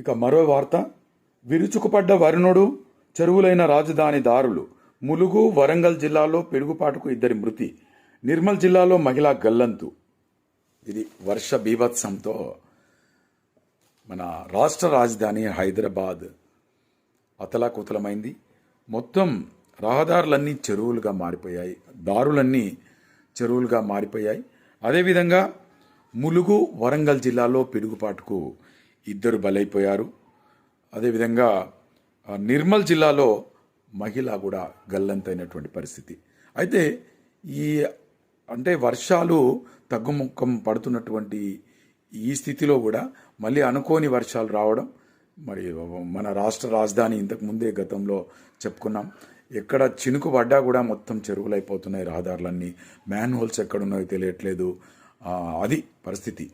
ఇక మరో వార్త. విరుచుకుపడ్డ వరుణుడు చెరువులైన రాజధాని దారులు. ములుగు వరంగల్ జిల్లాలో పిడుగుపాటుకు ఇద్దరి మృతి. నిర్మల్ జిల్లాలో మహిళా గల్లంతు. ఇది వర్ష బీభత్సంతో మన రాష్ట్ర రాజధాని హైదరాబాద్ అతలాకుతలమైంది. మొత్తం రహదారులన్నీ చెరువులుగా మారిపోయాయి. దారులన్నీ చెరువులుగా మారిపోయాయి. అదేవిధంగా ములుగు వరంగల్ జిల్లాలో పిడుగుపాటుకు ఇద్దరు బలైపోయారు. అదేవిధంగా నిర్మల్ జిల్లాలో మహిళ కూడా గల్లంతైనటువంటి పరిస్థితి. అయితే ఈ అంటే వర్షాలు తగ్గుముఖం పడుతున్నటువంటి ఈ స్థితిలో కూడా మళ్ళీ అనుకోని వర్షాలు రావడం మరి మన రాష్ట్ర రాజధాని ఇంతకు ముందే గతంలో చెప్పుకున్నాం. ఎక్కడ చినుకు పడ్డా కూడా మొత్తం చెరువులైపోతున్నాయి రహదారులన్నీ. మ్యాన్ హోల్స్ ఎక్కడున్నాయో తెలియట్లేదు. అది పరిస్థితి.